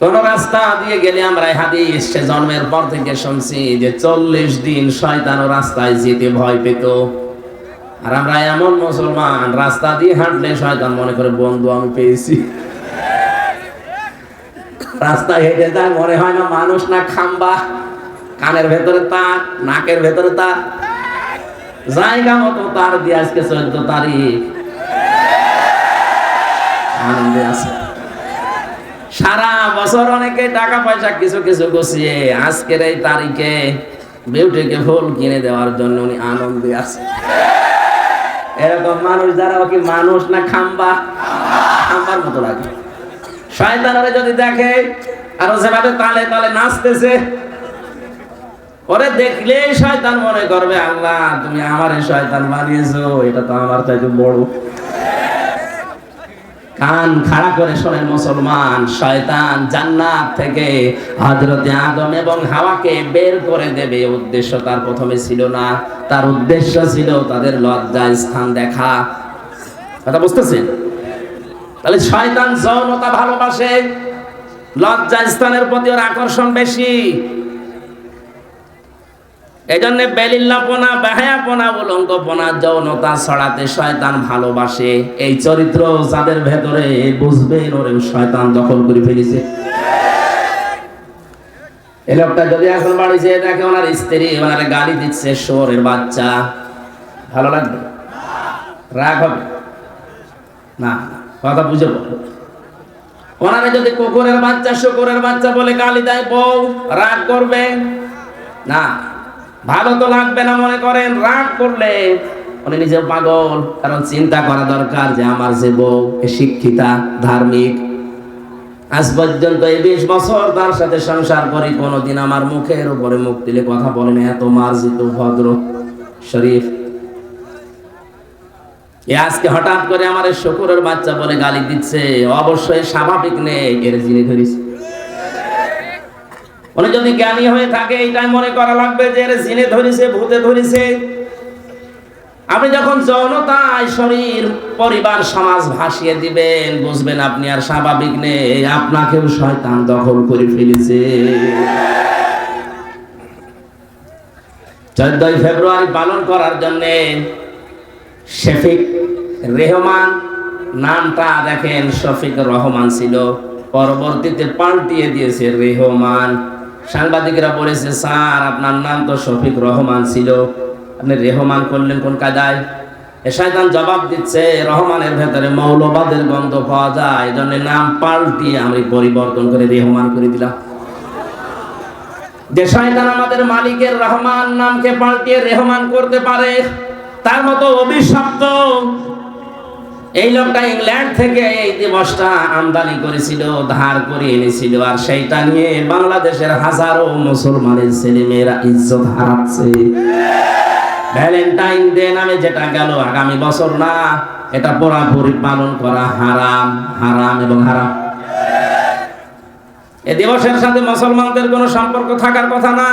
কোন রাস্তা দিয়ে গেলে আমরা হাদিস সে জন্মের পর থেকে শুনছি যে চল্লিশ দিন শয়তান রাস্তায় যেতে ভয় পেত। আর আমরা এমন মুসলমান, রাস্তা দিয়ে হাঁটলে শয়তান মনে করে, বন্ধু, আমি পেয়েছি। রাস্তা হেঁটে যায়, মনে হয় না মানুষ না খাম্বা। কানের ভেতরে তার নাকের ভেতরে তার জায়গা মতো তার দিয়ে আজকে চোদ্দ তারিখ। আনন্দে আছে। সারা বছর অনেকে টাকা পয়সা কিছু কিছু গুছিয়ে আজকের এই তারিখে বিউটিকে ফুল কিনে দেওয়ার জন্য উনি আনন্দে আছে। এরকম মানুষ যারা কি মানুষ না খাম্বা, খাম্বার মতো লাগে। শয়তানরে যদি দেখে, আর যেভাবে তালে তালে নাচতেছে, ওরে দেখলেই শয়তান মনে করবে, আল্লাহ, তুমি আমার শয়তান বানিয়েছো, এটা তো আমার চাইতে বড়। কান খাড়া করে শোনেন মুসলমান, শয়তান জান্নাত থেকে হযরতে আদম এবং হাওয়াকে বের করে দেবে। উদ্দেশ্য তার প্রথমে ছিল না, তার উদ্দেশ্য ছিল তাদের লজ্জা স্থান দেখা। কথা বুঝতেছেন? তাহলে শয়তান যৌনতা ভালোবাসে লজ্জা স্থানের প্রতি ওর আকর্ষণ বেশি। এই জন্য বেলিল্লাপনা, বেহায়াপনা, উলঙ্গপনা, যৌনতা ছড়াতে শয়তান ভালোবাসে। এই চরিত্র যাদের ভেতরে বুঝবেন ওরে শয়তান দখল করে ফেলেছে। এই লোকটা যদি এখন বাড়ি যেয়ে দেখে ওনার স্ত্রী, ওনার গালি দিচ্ছে শোরের বাচ্চা, ভালো লাগবে? রাগ হবে? না, কথা বুঝে বলো। ওনারে যদি কুকুরের বাচ্চা, শুকুরের বাচ্চা বলে গালি দেয়, বউ রাগ করবে? না। ভালো তো লাগবে না মনে করেন, রাগ করলে। উনি নিজে পাগল, কারণ চিন্তা করা দরকার যে আমার যে বউ শিক্ষিতা, ধার্মিক। আজ পর্যন্ত এই বিশ বছর তার সাথে সংসার করি, কোনোদিন আমার মুখের উপরে মুখ দিলে কথা বলে না, এত মার্জিত, ভদ্র শরীফ। আজকে হঠাৎ করে আমার শুকুরের বাচ্চা বলে গালি দিচ্ছে, অবশ্যই স্বাভাবিক নেই, এর জিনে ধরিস। উনি যদি জ্ঞানী হয়ে থাকে, এইটাই মনে করা লাগবে যে এর জিনে ধরিছে, ভূতে ধরিছে। আপনি যখন যৌনতায় শরীর, পরিবার, সমাজ ভাসিয়ে দিবেন, বুঝবেন আপনি আর স্বাভাবিক নেই, আপনাকেও শয়তান দখল করে ফেলেছে। চোদ্দই ফেব্রুয়ারি পালন করার জন্যে শেফিক রেহমান নামটা দেখেন, শফিক রহমান ছিল। পরবর্তীতে পাল্টিয়ে দিয়েছে রেহমান। সাংবাদিকরা বলেছে, স্যার, আপনার নাম তো শফিক রহমান ছিল। আপনি রেহমান করলেন কোন কায়দায়? এ শয়তান জবাব দিচ্ছে, রহমানের ভেতরে মৌলবাদের গন্ধ পাওয়া যায়। জন্য নাম পাল্টিয়ে আমি পরিবর্তন করে রেহমান করে দিলাম। যে শয়তান আমাদের মালিকের রহমান নামকে পাল্টিয়ে রেহমান করতে পারে, তার মতো অভিশপ্ত এই লোকটা ইংল্যান্ড থেকে এই দিবসটা আমদানি করেছিল, ধার করে এনেছিল, আর সেইটা নিয়ে বাংলাদেশের হাজারো মুসলমানের ছেলেমেয়েরা ইজ্জত হারাচ্ছে। ভ্যালেন্টাইন ডে নামে যেটা গেল, আগামী বছর না, এটা পুরাপুরি পালন করা হারাম হারাম এবং হারাম। এ দিবসের সাথে মুসলমানদের কোনো সম্পর্ক থাকার কথা না।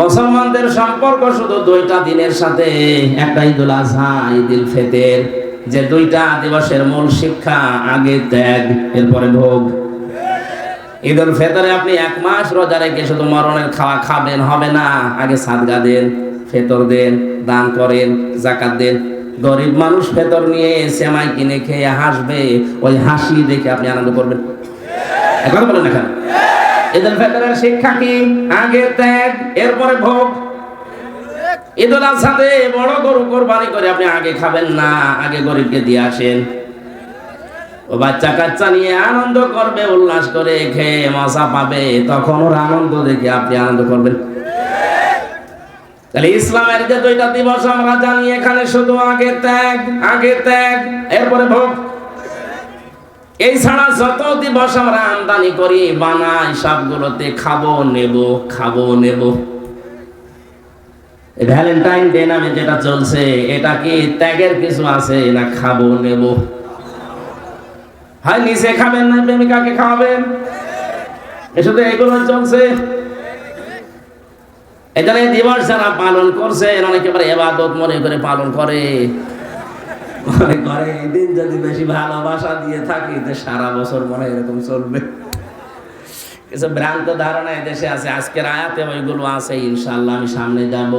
মুসলমানদের সম্পর্ক শুধু দুইটা দিনের সাথে, একটা ঈদুল আজহা, ঈদুল ফেতের। যে দুইটা দিবসের মূল শিক্ষা আগে ত্যাগ, এরপরে ভোগ। ঈদুল ফেতরে আপনি এক মাস রোজা রেখে শুধু মরণের খাওয়া খাবেন, হবে না। আগে সাদগা দেন, ফেতর দেন, দান করেন, জাকাত দেন। গরিব মানুষ ফেতর নিয়ে সেমাই কিনে খেয়ে হাসবে, ওই হাসি দেখে আপনি আনন্দ করবেন। এখন বলেন এখানে ঈদুল ফিতরের শিক্ষা কি? আগে ত্যাগ, এরপরে ভোগ। আজহাতে বড় গরু কোরবানি করে আপনি আগে খাবেন না, আগে গরিবকে দিয়ে আসেন। ও বাচ্চা কাচ্চা নিয়ে আনন্দ করবে, উল্লাস করে খেয়ে পাবে, তখন ওর আনন্দ দেখে আপনি আনন্দ করবেন। তাহলে ইসলামের যে দুইটা দিবস আমরা জানি, এখানে শুধু আগে ত্যাগ আগে ত্যাগ, এরপরে ভোগ। এই ছাড়া যত দিবস আমরা আমদানি করি, বানাই সবগুলোতে খাব, নেব খাব, নেব। ভ্যালেন্টাইন ডে নামে যেটা চলছে, এটা কি ত্যাগের কিছু আছে না খাব, নেব? হয় নিচে খাবেন না প্রেমিকাকে খাওয়াবেন? এগুলো চলছে? এখানে দিবস যারা পালন করছে অনেকে এবাদত মনে করে পালন করে। মনে করে, এই দিন যদি বেশি ভালোবাসা দিয়ে থাকি, তো সারা বছর মনে এরকম চলবে। কিছু ভ্রান্ত ধারণা দেশে আছে, আজকের আয়াতে ওইগুলো আছে ইনশাল্লাহ আমি সামনে যাব।